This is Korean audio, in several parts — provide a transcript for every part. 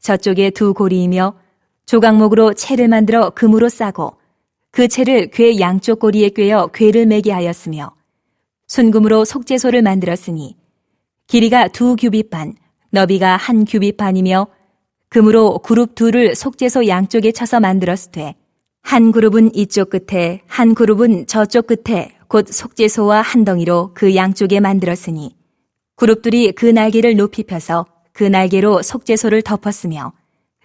저쪽에 두 고리이며 조각목으로 채를 만들어 금으로 싸고 그 채를 궤 양쪽 고리에 꿰어 궤를 매게 하였으며 순금으로 속죄소를 만들었으니 길이가 두 규빗 반, 너비가 한 규빗 반이며 금으로 그룹 둘을 속죄소 양쪽에 쳐서 만들었으되 한 그룹은 이쪽 끝에 한 그룹은 저쪽 끝에 곧 속죄소와 한 덩이로 그 양쪽에 만들었으니 그룹들이 그 날개를 높이 펴서 그 날개로 속죄소를 덮었으며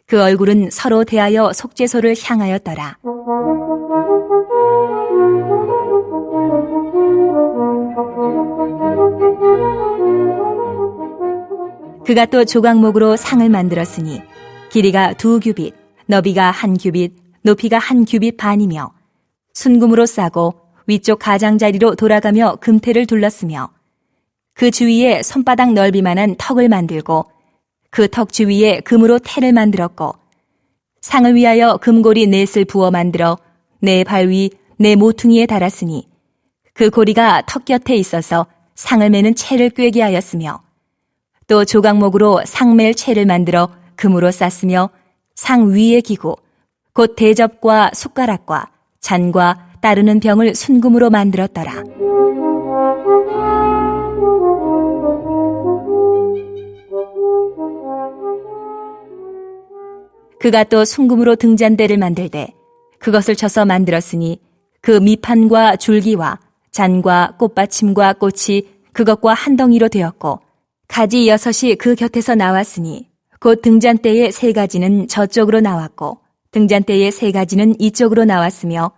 그 얼굴은 서로 대하여 속죄소를 향하였더라. 그가 또 조각목으로 상을 만들었으니 길이가 두 규빗, 너비가 한 규빗, 높이가 한 규빗 반이며 순금으로 싸고 위쪽 가장자리로 돌아가며 금태를 둘렀으며 그 주위에 손바닥 넓이만한 턱을 만들고 그 턱 주위에 금으로 태를 만들었고 상을 위하여 금고리 넷을 부어 만들어 내발위내 모퉁이에 달았으니 그 고리가 턱 곁에 있어서 상을 매는 채를 꿰게 하였으며 또 조각목으로 상멜 채를 만들어 금으로 쌌으며 상 위의 기구 곧 대접과 숟가락과 잔과 따르는 병을 순금으로 만들었더라. 그가 또 순금으로 등잔대를 만들되 그것을 쳐서 만들었으니 그 미판과 줄기와 잔과 꽃받침과 꽃이 그것과 한 덩이로 되었고 가지 여섯이 그 곁에서 나왔으니 곧 등잔대의 세 가지는 저쪽으로 나왔고 등잔대의 세 가지는 이쪽으로 나왔으며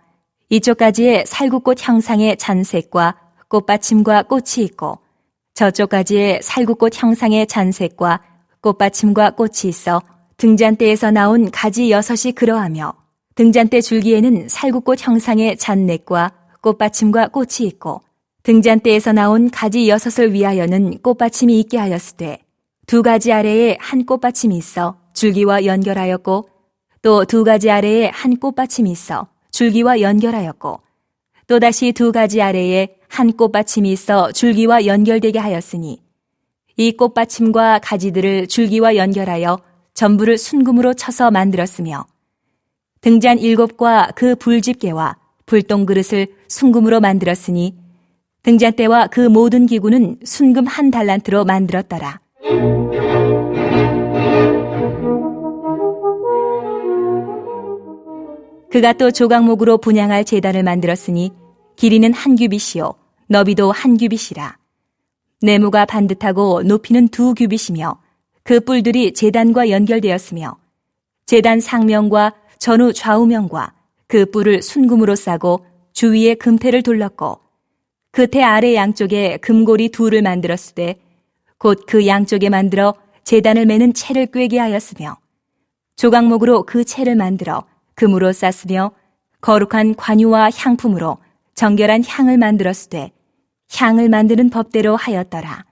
이쪽 가지에 살구꽃 형상의 잔색과 꽃받침과 꽃이 있고 저쪽 가지에 살구꽃 형상의 잔색과 꽃받침과 꽃이 있어 등잔대에서 나온 가지 여섯이 그러하며 등잔대 줄기에는 살구꽃 형상의 잔넥과 꽃받침과 꽃이 있고 등잔대에서 나온 가지 여섯을 위하여는 꽃받침이 있게 하였으되 두 가지 아래에 한 꽃받침이 있어 줄기와 연결하였고 또 두 가지 아래에 한 꽃받침이 있어 줄기와 연결하였고 또다시 두 가지 아래에 한 꽃받침이 있어 줄기와 연결되게 하였으니 이 꽃받침과 가지들을 줄기와 연결하여 전부를 순금으로 쳐서 만들었으며 등잔 일곱과 그 불집게와 불똥 그릇을 순금으로 만들었으니 등잔대와 그 모든 기구는 순금 한 달란트로 만들었더라. 그가 또 조각목으로 분양할 재단을 만들었으니 길이는 한 규빗이요 너비도 한 규빗이라. 네모가 반듯하고 높이는 두 규빗이며 그 뿔들이 재단과 연결되었으며 재단 상면과 전후 좌우면과 그 뿔을 순금으로 싸고 주위에 금태를 둘렀고 그 태 아래 양쪽에 금고리 둘을 만들었으되 곧그 양쪽에 만들어 재단을 매는 채를 꿰게 하였으며 조각목으로 그 채를 만들어 금으로 쌌으며 거룩한 관유와 향품으로 정결한 향을 만들었으되 향을 만드는 법대로 하였더라.